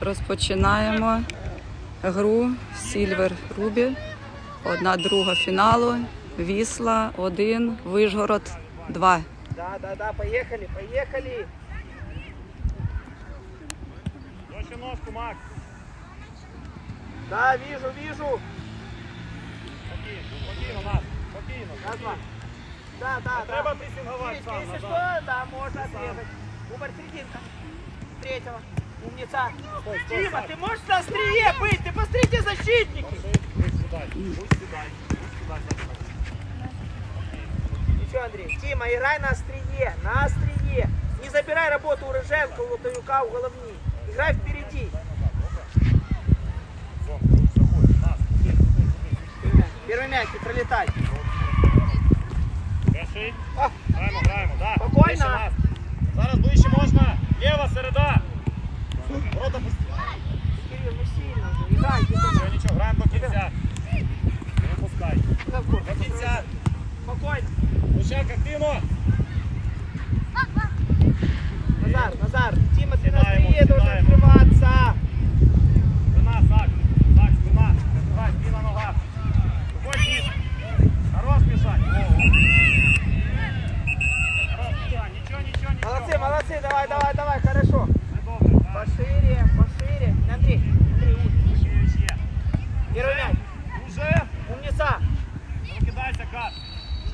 Розпочинаємо гру Сільвер Рубі. Одна друга фіналу. Вісла, один, Вишгород, два. Да, да, да, поехали, поехали. Дощі ножку, Макс. Да, вижу, вижу. Спокійно, спокійно, нас. Спокійно. Раз, два. Да, да, да. Треба пресинговать Если, сам если что, да, можно отрезать. Убор серединка. Третьего. Умница. Стой, стой, Дима, Сань. ты можешь на острие быть? Ты посмотрите, защитники. Будь сідай, будь сідай, будь сідай. Саша. Ничего, Андрей. Дима, играй на острие, на острие. Не забирай работу у Рыженко, у Лутаюка, у Головни. Играй впереди. Зон, заходь, нас, туди, туди, туди. Первый мяч, и пролетай. Перший. О, Граємо, граємо, да. Спокійно. Ближче нас. Зараз ближче можна. Лєва, середа. Ворота пусті. Кирилл, ну сильно. уже. Играй, Дима. Нічого, нічого, граємо до кінця. Не пускай. До кінця. Спокойно. Лучак, активно. Назар, Назар. Дима, ты на Сідаємо, острие должен сідаємо. открываться. Спина, Сак. Сак, спина. Давай, спина, нога. Виходь, ніж. Хорош мішать. О, о. Хорош, мішать. Нічого, нічого, нічого. Молодцы, молодцы, давай, давай, Пошире, пошире. Андрей, Андрей, уй. Ще, ще. Первый мяч. Уже. Умница. Ну, кидайся, Кат.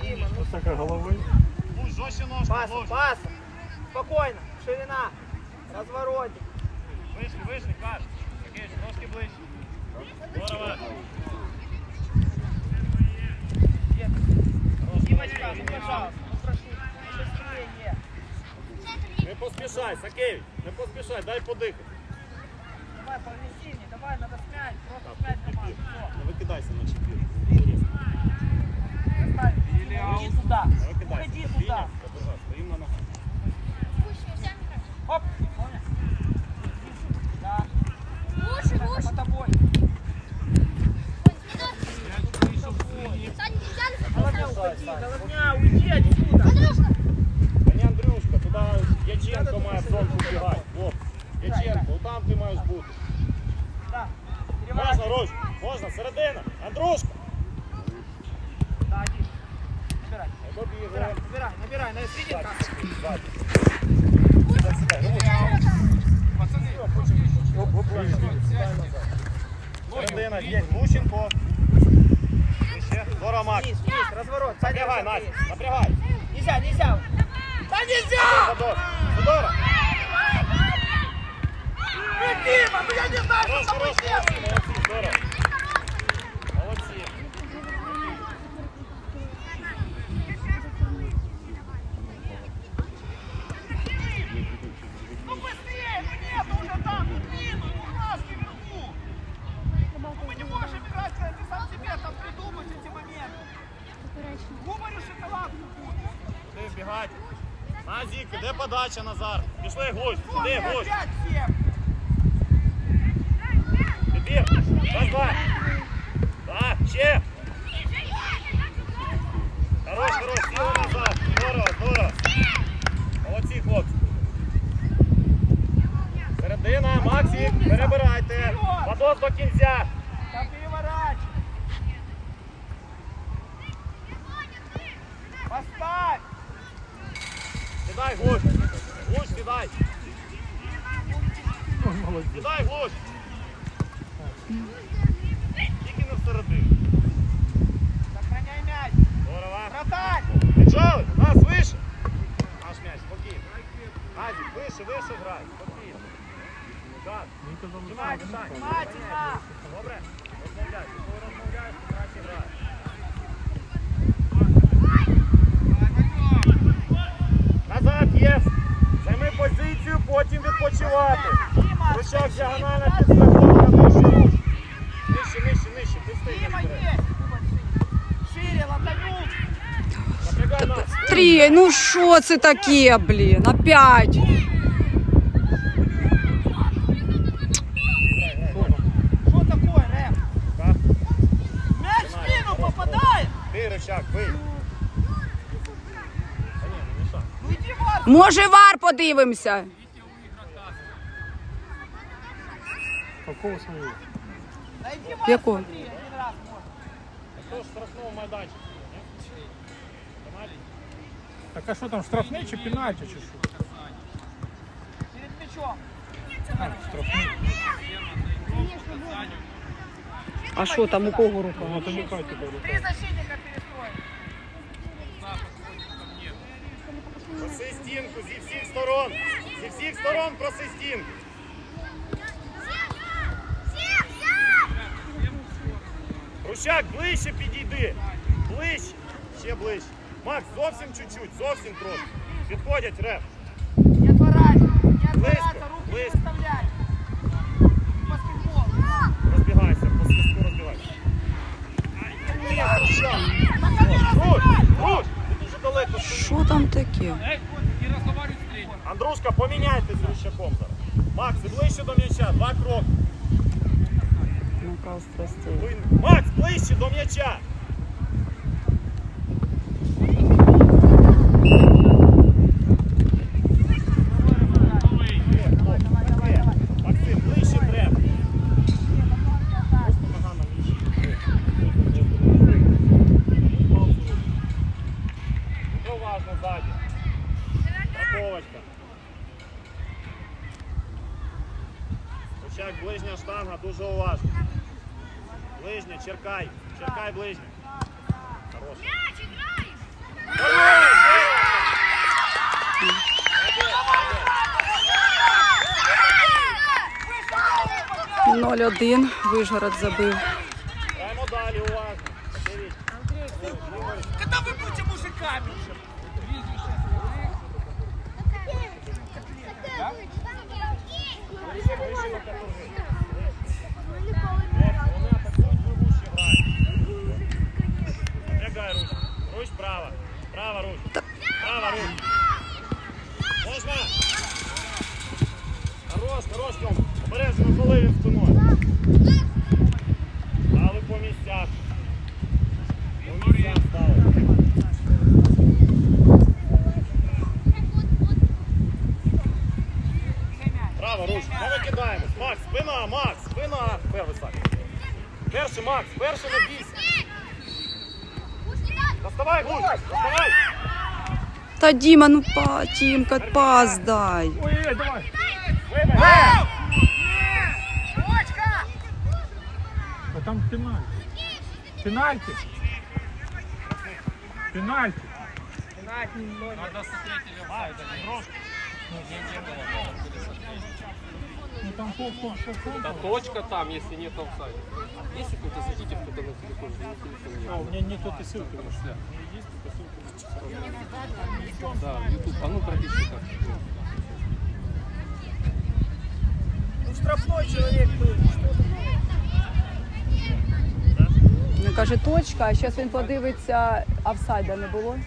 Дима, ну Така голови. Пусть жорстче ножку, пасом, ложь. пасом. Спокойно, ширина. Разворотик. Вийшли, вийшли, Кат. Такий, трошки ближче. Здорово. Нет. Хорош, Димочка, молодець. ну пожалуйста, ну прошу. не быстрее. Не поспішай, Сакевич, поспішай, дай подихати. Давай, повезение, давай, надо смять. Просто смять команду. Не викидайся на. Доставь. Иди туда. Уходи туда. стоїмо на ногах. Оп. Понял? Да. Лучше, лучше. по тобой. Сань, Сань, Головня, уходи. Головня, уйди отсюда. Андрюшка, Та не Андрюшка, туди Яченко має в зонку бігати. От, Яченко, там ти маєш бути. Да. Можна, Переворачивай. Рось, можна, середина. Андрушка. Да, один. Набирай. Не добігли. Набирай, набирай, набирай. На серединка. Ззаді. Середина, є Лущенко. І ще вниз, разворот. Напрягай. Настя, напрягай. Нельзя, нельзя. Да нельзя! Задор. Задора. Дима, ну я не знаю, что с тобой до кінця. Да переворачивай. Поставь. Сідай, Глущ. Глущ, сідай. Сідай, Глущ. Тільки не всередину. Сохраняй мяч. Здорово. Вратарь. Піджали, нас вище. Наш м'яч, спокійно. Назік, вище, вище грай, спокійно. Так. Тримай, Сань. Внимательно. Добре? Розмовляй. Рычаг диагонально підстраховка, нижче руш. Нижче, нижче, нижче. Ти встигнеш. Дима вперед. есть! Шире, латанул! Напрягай Трій, ну що це таке, блін? Опять. Може, вар подивимося. Какого самого? Найди в смотри, один раз можно. Хто ж штрафного майданчика? Так а що там, штрафний чи пенальті, чи що? Перед мячом. Штрафний. А що там у кого рука? Ну, Три защитника перестроим. Проси стінку зі всіх сторон. Зі всіх сторон проси стінку. Рущак, ближче підійди. Ближче. Ще ближче. Макс, зовсім чуть-чуть, зовсім трохи. Підходять, реф. Не отворачивайся, не отворачивайся, руки не близко. выставляй. Баскетбол. Розбігайся, по свистку розбігайся. Ні, Рущак. Руш, руш. Ти дуже далеко. Що там таке? Андрушка, поміняйте з Рущаком зараз. Макс, і ближче до м'яча, два кроки. Наказ страстей. Ви- Макс, ближче до м'яча. Є, хлоп, є. Максим, ближче треба. Просто нога на м'ячі. Дуже уважно ззаді. Страховочка. Ручак, ближня штанга, дуже уважно. Ближня, черкай. Черкай ближня. Хорош. Молодець. 0-1. Вижгород забив. Barbie. Та Діма, ну па, Тімка, пас дай. Ой-ой, давай. А там пенальті. Не, Пенальті. Ну там пол, пол, пол, пол. Да точка там, если нет офсайда. Если какой-то зайдите кто-то на телефон, на телефон нет. А, у меня нету этой ссылки. Шля. Да, в YouTube. А ну пропиши как. Ну, штрафной человек был. Він каже, точка, а зараз він подивиться, офсайда не було.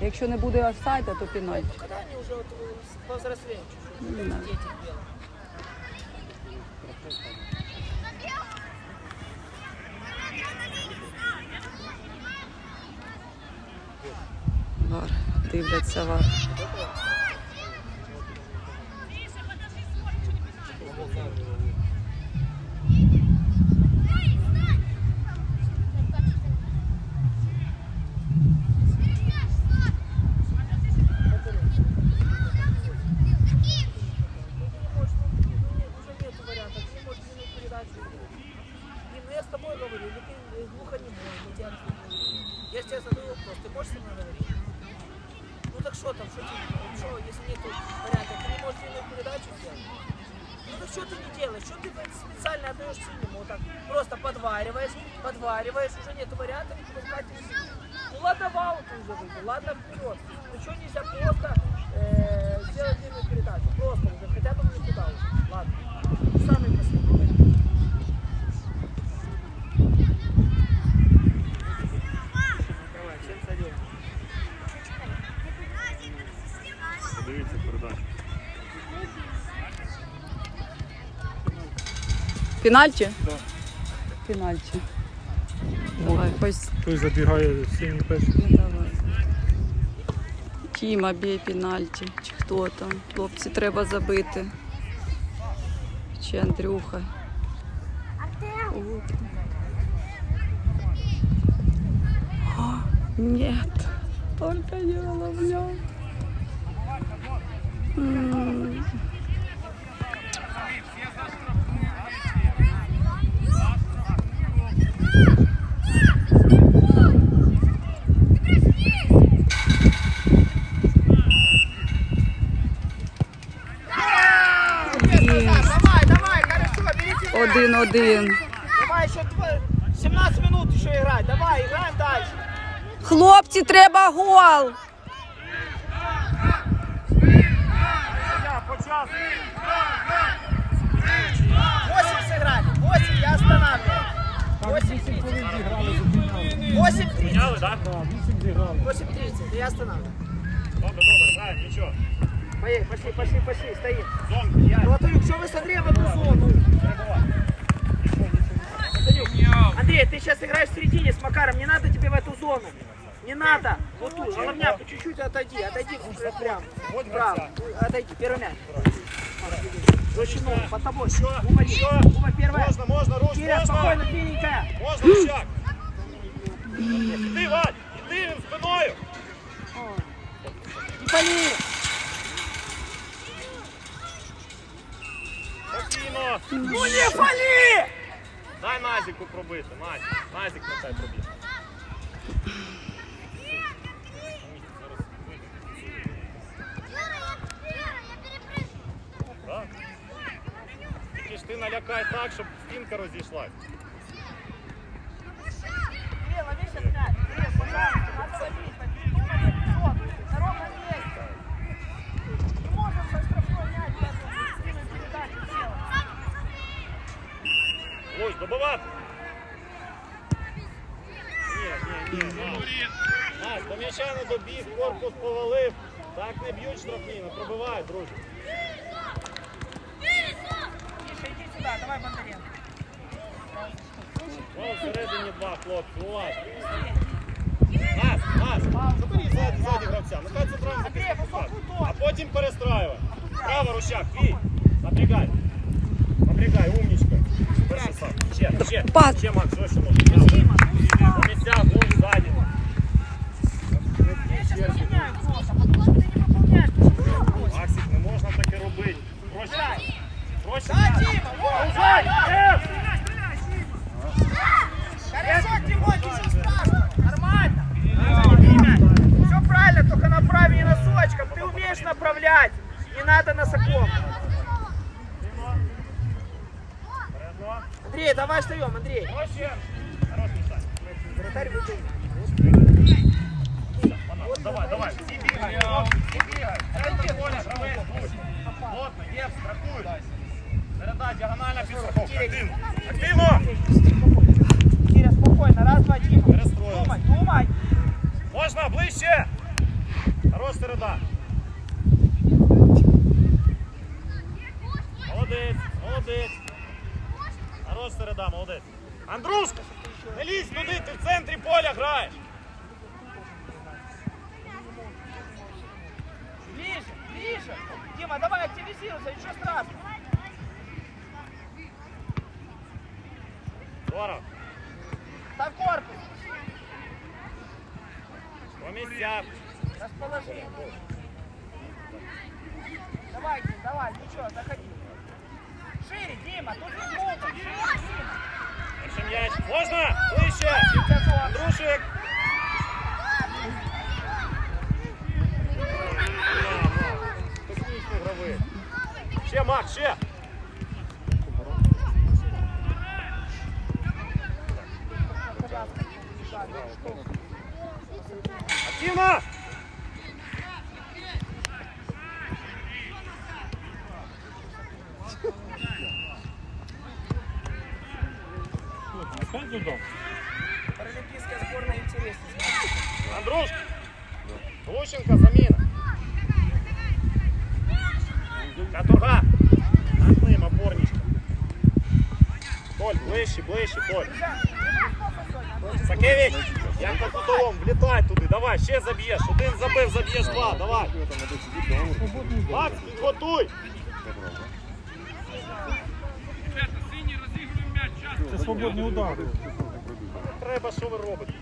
Якщо не буде офсайда, то пенальті. Когда они уже вот, э, повзрослеют чуть-чуть? Не знаю. Вар. Дивляться вар. Ну так что там, что тебе, что, если нет вариантов, ты не можешь двинуть передачу сделать? Ну так что ты не делаешь? Что ты специально отдаешь синему? Вот так просто подвариваешь, подвариваешь, уже нет вариантов, и пускать и синему. Ну ладно, вау ты уже выбил, ладно, вперед. Ну что нельзя просто э, сделай длинную передачу. Просто уже, хотя бы не туда уже. Ладно. Самый последний. Пенальті? Пенальті. Давай. Той забігає синій перший. Ну, давай. Тіма б'є пенальті. Чи хто там? Хлопці, треба забити. Чи Андрюха. О. Нет, только не Головлев. М. Блин. Давай, давай, хорошо, берите Один-один. Давай еще 17 минут еще играть. Давай, играем дальше. Хлопці, треба гол! 8 сыграли. 8 я останавливаю. Там 8 8 хвилин 30. зіграли, зупиняли. 8 30. Міняли, так? Так, 8 зіграли. 8 30. Я останавливаю. Добре, добре, граємо, нічого. Поехали, пошли, пошли, пошли, стоим. Зонку, я. Золотарюк, что вы с Андреем в одну зону? Золотарюк, Андрей, ты сейчас играешь в середине с Макаром, не надо тебе в эту зону. Не надо. Вот тут, головня, по чуть-чуть отойди, отойди прям. Право, отойди, первый мяч. Очень много, под тобой. Ума, Ума, первая. Можна, можна, руш, Киря, можна. спокойно, беленькая. Можна, Рущак. Іди, Вадь, іди він спиною. Не пали. Спокійно. Ну не пали! Дай Назіку пробити, Назік. Назік нехай пробіг. Так. Ти налякай так, щоб стінка розійшлась. Кирилл, лови сейчас мяч. Кирилл, пожалуйста, надо ловить. Поднимай зону. На ровном месте. Не можем со штрафной мяч даже скинуть передачу сделать. Луч, добивати. Ні, ні, ні. Настя. Настя, до м'яча не добіг, корпус повалив. Так не б'ють штрафні, не пробивають, друзі. Миша, иди сюда, давай Бондаренко. Вон всередині два хлопці, уважно. Нас, нас, забери ззаді, ззаді гравця. Ну хай центральний захисник високу А потім перестраювай. Право, Рущак, твій. Напрягай. Напрягай, умничка. Перший сам. Ще, ще, ще, Макс, що можна. Умеешь направлять. Не надо носоком. Передно. Андрей, давай встаем, Андрей. Проще. Хороший старт. Вратарь выйди. Вот, давай, давай, всі бігають, хлопці, всі бігають. Середина поля, гравець, будь. Плотно, є, страхуй. Середа, діагональна підстраховка. Активно. Активно. Киря, спокойно. Раз, два, Дима. Перестроилась. Думай, думай. Можна, ближче. Хорош середа. Молодець, молодець. Хорош середа, молодець. Андрушка, не лізь туди, ти в центрі поля граєш. Ближе, ближе. Дима, давай активизируйся, ничего страшного. Здорово. Ставь корпус. По місцях. Расположи. Лущенко, заміна. Катурга! Над ним, опорничка. Толь, ближче, ближче, Толь. Сакевич, як на кутовому, влітай туди, давай, ще заб'єш. Один забив, заб'єш два, давай. Макс, підготуй. Це свободний удар. Треба, що ви робите?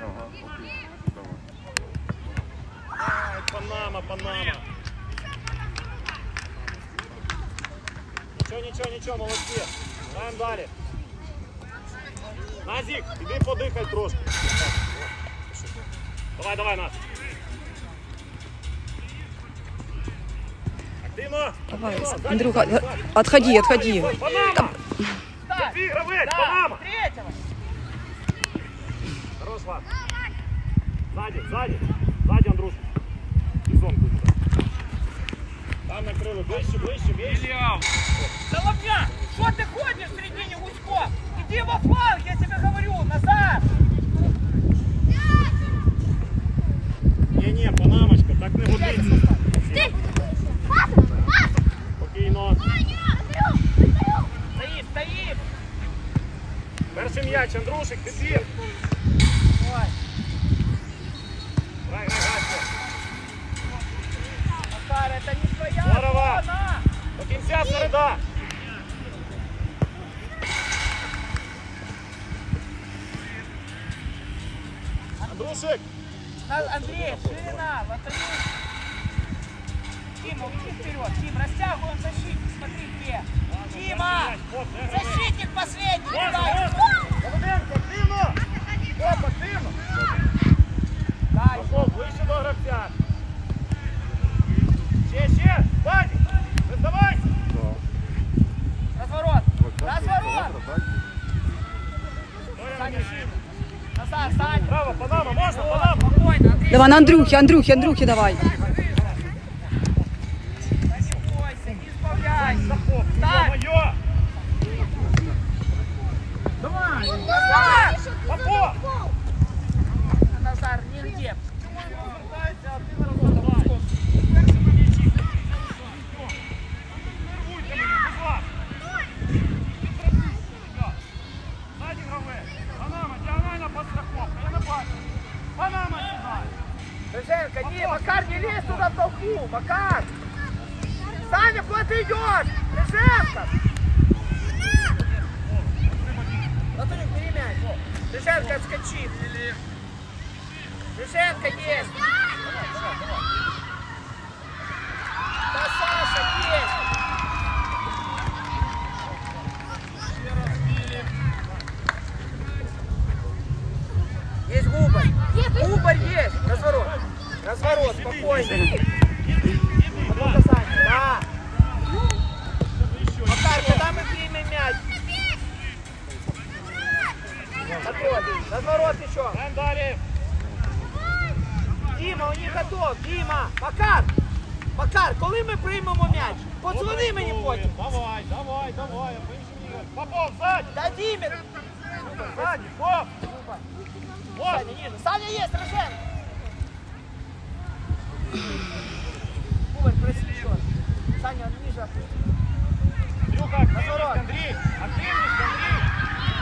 Ай, Панама, Панама. Нічого, нічого, нічого, молодці. Граємо далі. Назік, іди подихай трошки. Давай, давай, Наз. Активно. Давай, Активно. Сзади, Андрюха, сзади, сзади. отходи, отходи. Панама! Ти гравець, Панама! Третьего. Хорош, Влад. Сзади, сзади. Сзади, Андрюшка. Там накрили. Ближче, ближче, ближче. Соломня, что ты ходишь в середине Гусько? Иди во фланг, я тебе говорю, назад. Ні-ні, Панамочка, так не годиться. Спокійно. Стоим, стоим. Перший м'яч, Андрушик, підбір. Давай. Грай, грай, грай. Макар, это не Здорово. До кінця середа. Андрушик, На- Андрей, ширина, лотерей. Тима, уйди вперед. Тим, растягиваем защитник, смотри где. Тима, вот, де гравець. защитник последний. Ось, Дай. ось. Давиденко, активно. Оп, активно. Дай. Пошов, ближче до гравця. Ще, ще, Вадик, не здавайся. Разворот. Разворот. Саня, шире. Назад, Саня. Право, Панама, можна, О, Панама. Андрюхи, Андрюхи, Андрюхи давай. Не, Макар, не лезь туда в толпу, Макар! Саня, куда ты идешь? Рыженко! Латуник, бери мяч. Рыженко, отскочи. Рыженко есть. Да, Саша, есть. Есть губарь. Губарь есть. Разворот. Разворот, спокойно. Да. Макар, когда мы примем мяч? Контроль. Разворот еще. Діма, у них готов. Діма. Макар. Макар, коли ми приймемо м'яч? Подзвони мені потім. Давай, давай, давай. Попов, ззаді. Да, Дімір. Ззаді, поп. Саня, есть, Рожен. Губарь, просвещен. Саня, ниже. Андрюха, активність, Разворот. Андрій. Активність, Андрій.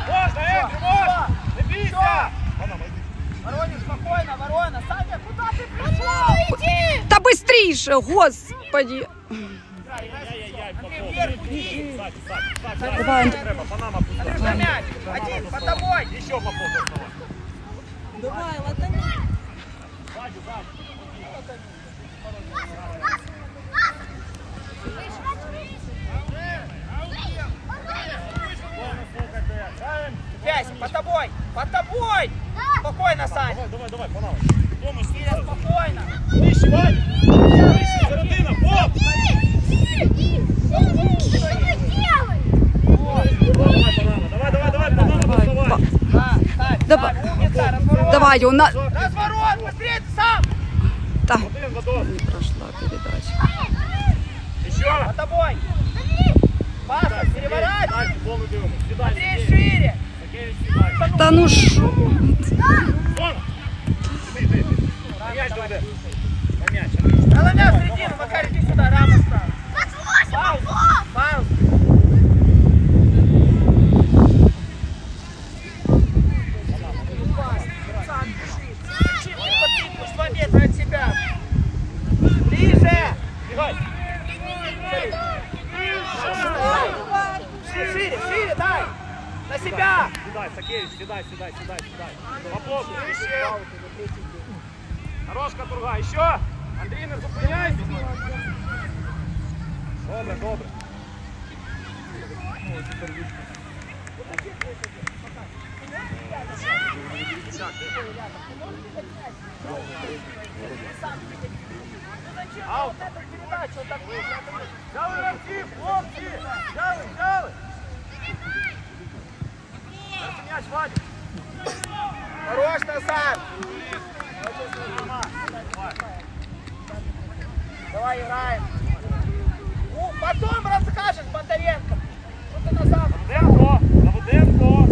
Можна, Ендрю, Всё, можна. всё, Не бійся. всё. Панама, йди. Воронин, спокойно, Ворона. Саня, куда ты пришел? Та быстріше, господи. Ай-яй-яй, Андрей, Попов. вверх, вниз. Ззаді, ззаді, ззаді, ззаді. Давай, Не Андрій. треба, Панама пуста. Андрюшка, мяч. Один, по тобой. Еще Попов доставай. Давай, латани. Ззаді, ззаді. Повно слухайте. Граємо. Пять, по тобой. По тобой. Спокойно, Саня. Давай, давай, давай, Панама. Помощь, Силя, спокойно. Ближче, Вадь. Ближче, середина, поп. Давай, Панама, давай, давай, давай, Панама, Давай, доставай. па- Да, ставь, Давай. ставь, умница, разворот. Давай, он на... Разворот, быстрее, ты сам. Та, Один, готов. не прошла передача. Еще. По тобой. Паса, переворачивай. Сідай, повну дивимось. Сідай, Андрей, Сергей. шире. Сергей, сідай. Та ну що? Вон! Іди, іди, іди. На м'яч доведе. На м'яч. Головня в середину, Макар, иди сюда, раму ставь. Паузу, паузу. Кричи, не подпи, пусть два метра от себя. Ближе. Бігай. Шире, шире, шире, дай. На себя. Сідай, Сакевич, сідай, сідай, сідай, сідай. Поплотно. Ще. Хорош, Катурга, ще. Андрій, не зупиняйся. Добре, добре. Аут. Взяли гравців, хлопці! Взяли, взяли! М'яч, Вадик. Хорош, Назар. Давай играем. Ну, потом расскажешь, Бондаренко. Что ты назад? Давиденко, Давиденко.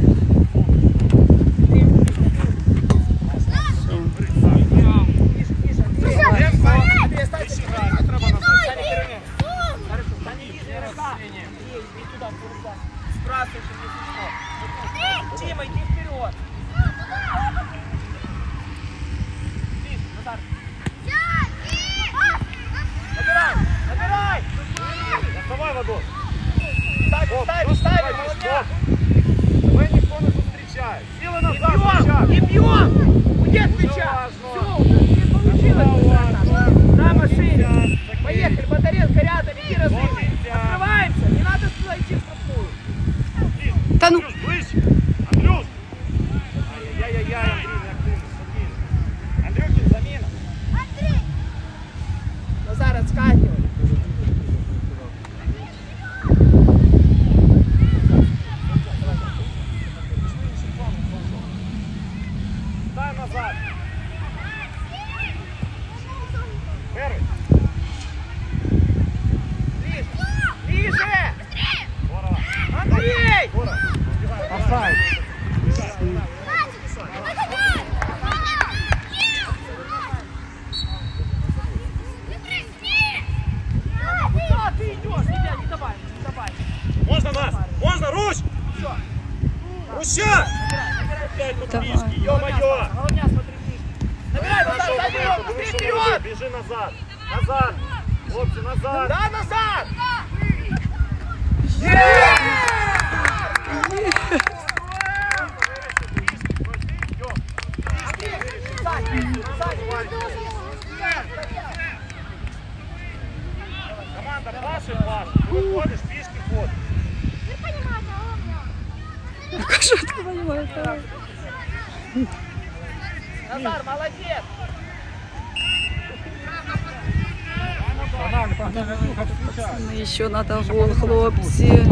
Погнали, погнали, Андрюха, підключай. Ну, ще треба гол, хлопці.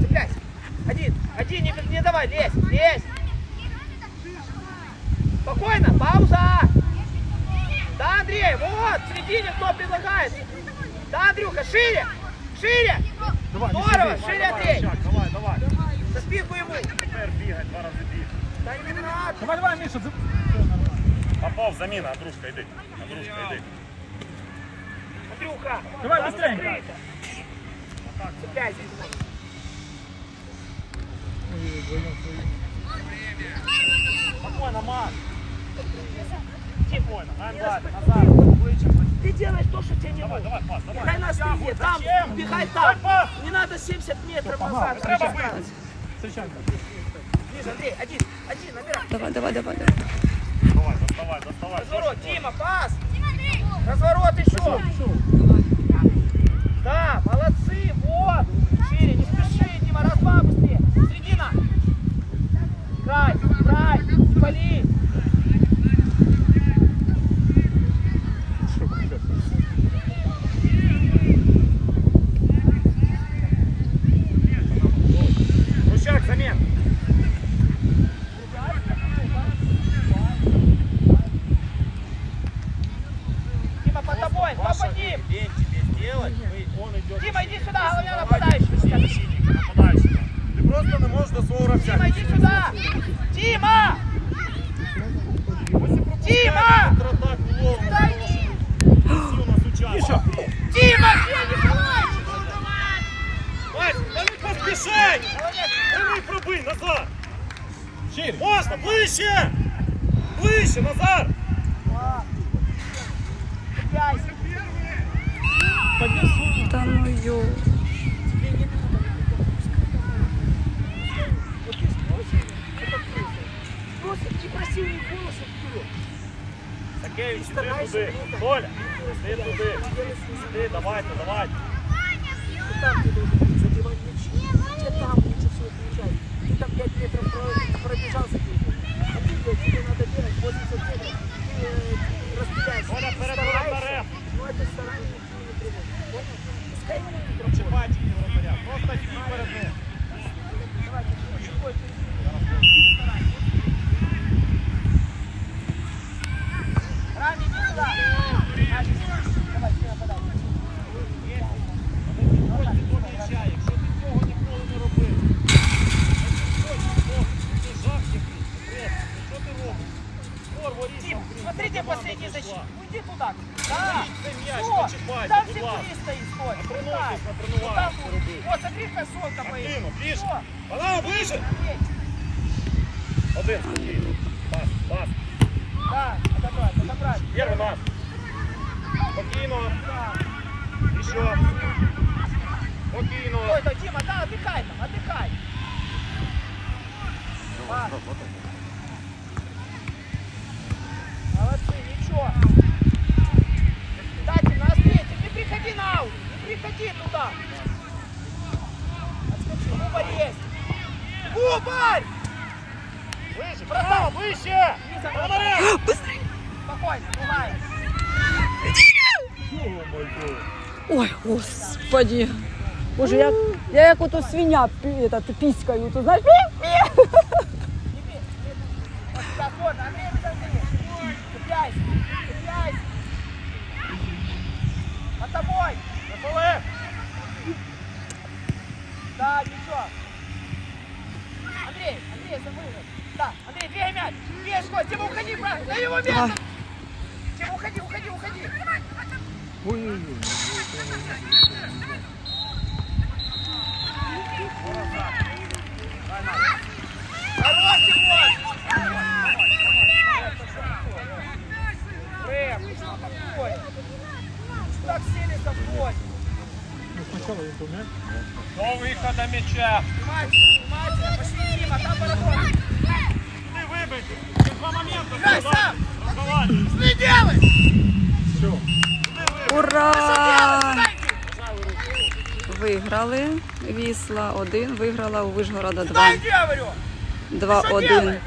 Цепляйся. Один, один, не, не давай, лезь, лезь. Спокойно, пауза. Да, Андрей, вот, в середине кто предлагает. Да, Андрюха, шире, шире. Давай, не Здорово, сиди. шире, Андрей. Шаг, давай, давай. За спинку ему. Тепер бігай, два рази біг. Да не надо. Давай, давай, Міша, за- Попов, заміна, Андрушка, йди. Андрушка, йди. Андрюха. Давай быстренько. Цепляйся. Спокойно, Макс. Спокойно, назад, назад. Ты делаешь то, что тебе не Давай, нужно. давай, пас, давай. Бегай на острие, там, Зачем? бегай там. Не надо 70 метров назад. Встречай. Ближе, Андрей, один, один, набирай. Давай, давай, давай, давай. Давай, доставай, доставай. Разворот, Дима, пас. Разворот еще. Да, молодцы, вот. Шире, не спеши, Дима, раз-два быстрее. Середина. Край, край, не. Шире. Можна, ближче! Ближче, Назар! Цепляйся. Та ну йо. Бросить некрасивые волосы вперед. Такевич, іди туди. Толя, іди туди. Іди, давайте, давайте. Ты там ты должен быть, забивать мячи. Тебе там лучше всего получать. Ты там 5 метров про- пробежал за ним. А ты, блядь, тебе надо бегать 80 метров. Ты э, распыляешься. Толя, перед Старайся. воротарем. Ну это старание ничего не приводит. Понял? Пускай они тут работают. Чіпайте їх вратаря. Просто йди перед Право, ближче. Лиза, Пономарев. Спокойно, бывает. Ой, господи. Боже, я, я як ото свиня пі- этот, піськаю, то знаєш, Ну, сначала я. До виходу м'яча. Внимательно, внимательно. Пошли, Дима, там марафон. Туди вибити. Два моменти. Играй сам. Что делай? Все. Ура! Виграли. Вісла 1, виграла у Вишгорода 2. Дай, я говорю. 2-1.